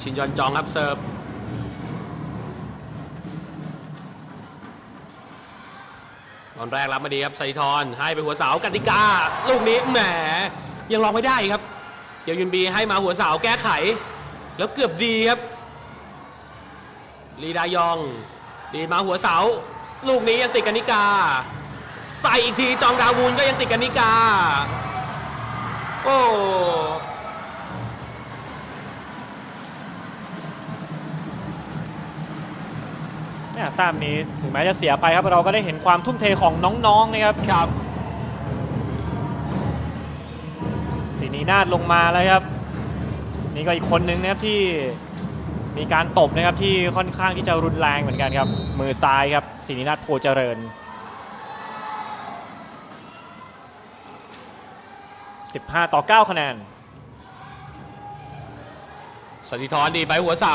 ชินยอนจองครับเสิร์ฟตอนแรกรับมาดีครับไซทอนให้ไปหัวเสากติกา ลูกนี้แหมยังลองไม่ได้ครับเดี๋ยวยุนบีให้มาหัวเสาแก้ไข แล้วเกือบดีครับลีดายองดีมาหัวเสา ลูกนี้ยังติดกันิกา ใส่อีกทีจองดาวูนก็ยังติดกันิกา โอ้ เนี่ยแต้มนี้ถึงแม้จะเสียไปครับ เราก็ได้เห็นความทุ่มเทของน้องๆนะครับครับสีนีนาดลงมาแล้วครับ นี่ก็อีกคนนึงนะครับที่มีการตบนะครับที่ค่อนข้างที่จะรุนแรงเหมือนกันครับ มือซ้ายครับสีนีนาดโพเจริญ 15 ต่อ 9 คะแนนสถิธรดีดไปหัวเสา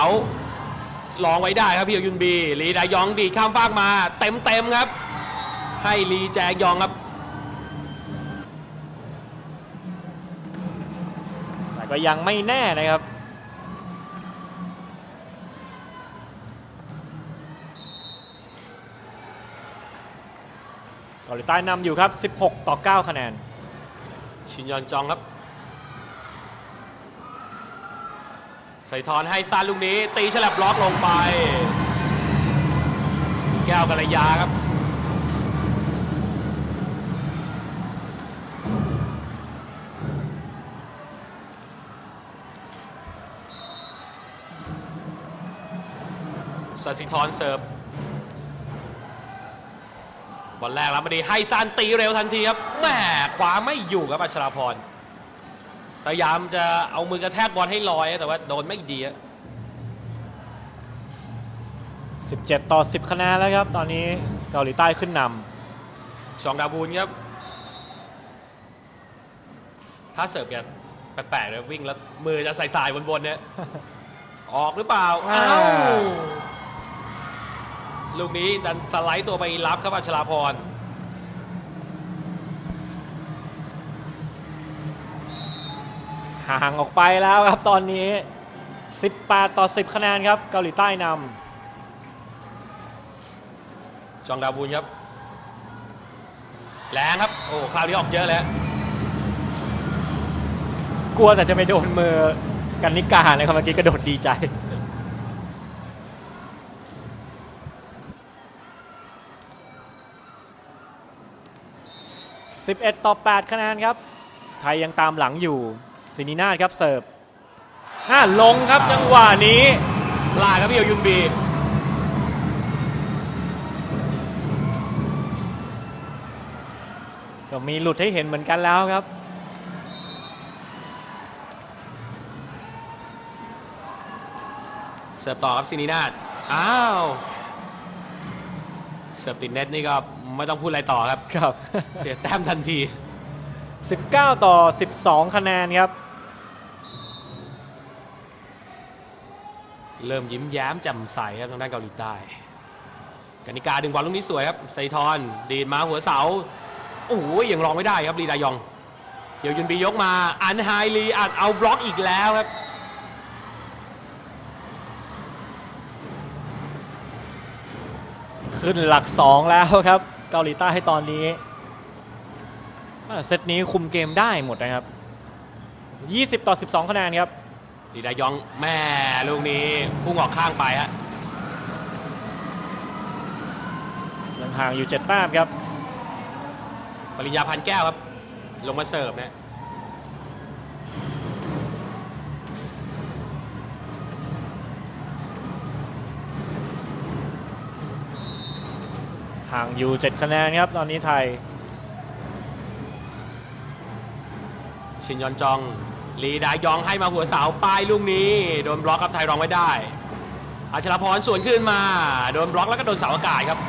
ลองไว้ได้ครับพี่ยุนบีลีดายองดีดข้ามฟากมา เต็มเต็มๆครับ ให้ลีแจยองครับแต่ก็ยังไม่แน่นะครับเกาหลีใต้นำอยู่ครับ 16 ต่อ 9 คะแนน ชินยอนจองครับ ใส่ทอนให้ซานลูกนี้ ตีฉลับล็อกลงไป แก้วกัลยาครับสสิธรเสิร์ฟบอลแรกรับมาดีให้ซานตีเร็วทันทีครับแหมขวาไม่อยู่ครับอัชราพร พยายามจะเอามือกระแทกบอลให้ลอยแต่ว่าโดนไม่ดีอะ17 ต่อ 10 คะแนนแล้วครับ ตอนนี้เกาหลีใต้ขึ้นนชองดาบูนครับ ถ้าเสิร์ฟกันแปลกๆเลยวิ่งแล้วมือจะใส่สายบนๆเนี่ยำออกหรือเปล่าอ่า อ้าว ลูกนี้ดันสไลด์ตัวไปรับครับอัชราพร ห่างออกไปแล้วครับตอนนี้ 18 ต่อ 10 คะแนนครับเกาหลีใต้นจองดาบูนครับแรงครับ โอ้คราวนี้ออกเยอะแล้วำกลัวแต่จะไม่โดนมือกันนิกานะครับเมื่อกี้กระโดดดีใจ 11 ต่อ 8 คะแนนครับ ไทยยังตามหลังอยู่ ซินินาถครับเสิร์ฟห้าลงครับจังหวะนี้พลาดครับพี่เอลยุนบีก็มีหลุดให้เห็นเหมือนกันแล้วครับ เสิร์ฟต่อครับซินีนาฏอ้าวเสิร์ฟติดเน็ตนี่ก็ไม่ต้องพูดอะไรต่อครับ ครับ เสียแต้มทันที 19 ต่อ 12 คะแนนครับ เริ่มยิ้มแย้มแจ่มใสครับทางด้านเกาหลีใต้กนิกาดึงบอลลูกนี้สวยครับไซทอนดีดมาหัวเสาโอ้โหยังรองไม่ได้ครับลีดายองเดี๋ยวยุนบียกมาอันไฮลีอัดเอาบล็อกอีกแล้วครับขึ้นหลัก2แล้วครับ เกาหลีใต้ให้ตอนนี้เซตนี้คุมเกมได้หมดนะครับ 20 ต่อ 12 คะแนนครับ ลีดายองแม่ลูกนี้พุ่งออกข้างไปฮะยังห่างอยู่7แต้มครับ ปริญญาพันธ์แก้วครับ ลงมาเสิร์ฟนะห่างอยู่7คะแนนครับ ตอนนี้ไทย ชินยอนจอง ลีดายองให้มาหัวเสาป้ายลูกนี้ โดนบล็อกครับไทยรองไว้ได้อัชรพรสวนขึ้นมา โดนบล็อกแล้วก็โดนเสาอากาศครับ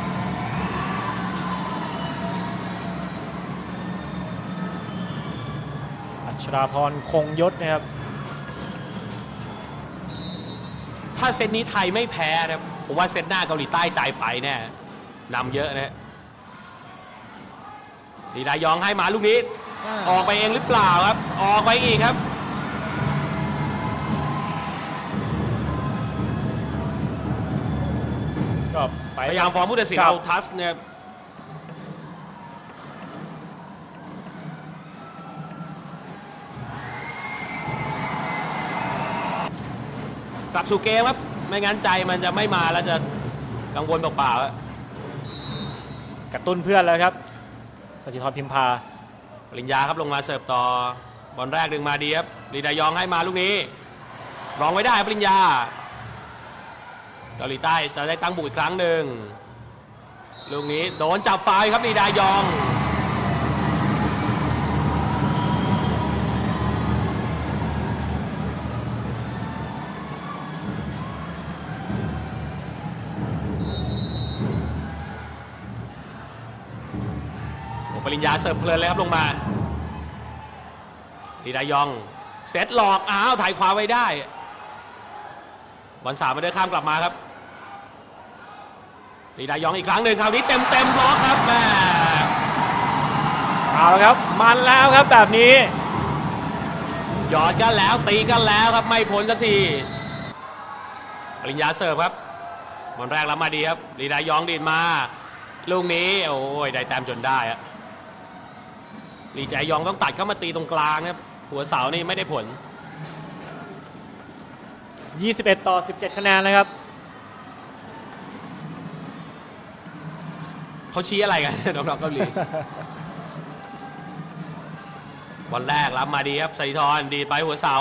อัชราพรคงยศนะครับ ถ้าเซตนี้ไทยไม่แพ้นะครับผมว่าเซตหน้าเกาหลีใต้ใจไปแน่นำเยอะนะลีดายองให้มาลูกนี้ ออกไปเองหรือเปล่าครับ ออกไปอีกครับ พยายามฟ้องผู้ตัดสินครับเอาทัสเนี่ยกลับสู่เกมครับ ไม่งั้นใจมันจะไม่มาแล้วจะกังวลเปล่าๆอะกระตุ้นเพื่อนแล้วครับสจิธรพิมพาปริญญาครับลงมาเสิร์ฟต่อบอลแรกดึงมาดีครับลีดายองให้มาลูกนี้รองไว้ได้ครับปริญญา เกาหลีใต้จะได้ตั้งบุกอีกครั้งหนึ่งลูกนี้โดนจับฟาวครับลีดายองโอ้ปริญญาเสิร์ฟเพลินเลยครับลงมาลีดายอง เซตหลอก อ้าว ถ่ายขวาไว้ได้บอลสามมาเดินข้ามกลับมาครับ ลีดายองอีกครั้งหนึ่งคราวนี้เต็มเต็มๆบล็อกครับแม่เอาละครับ มันแล้วครับแบบนี้หยอดกันแล้วตีกันแล้วครับไม่พ้นสักทีปริญญาเสิร์ฟครับบอลแรกรับมาดีครับลีดายองดีดมา ลูกนี้โอ้ยได้แต้มจนได้อะลีจายองต้องตัดเข้ามาตีตรงกลางนะครับหัวเสานี่ไม่ได้ผล 21 ต่อ 17 คะแนนนะครับ เขาชี้อะไรกัน น้องๆเกาหลีบอลแรกรับมาดีครับสถิธรดีไปหัวเสา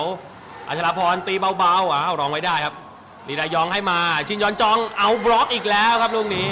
อัชราพรตีเบาๆอ้าวรองไว้ได้ครับลีดายองให้มา ชินยอนจองเอาบล็อกอีกแล้วครับลูกนี้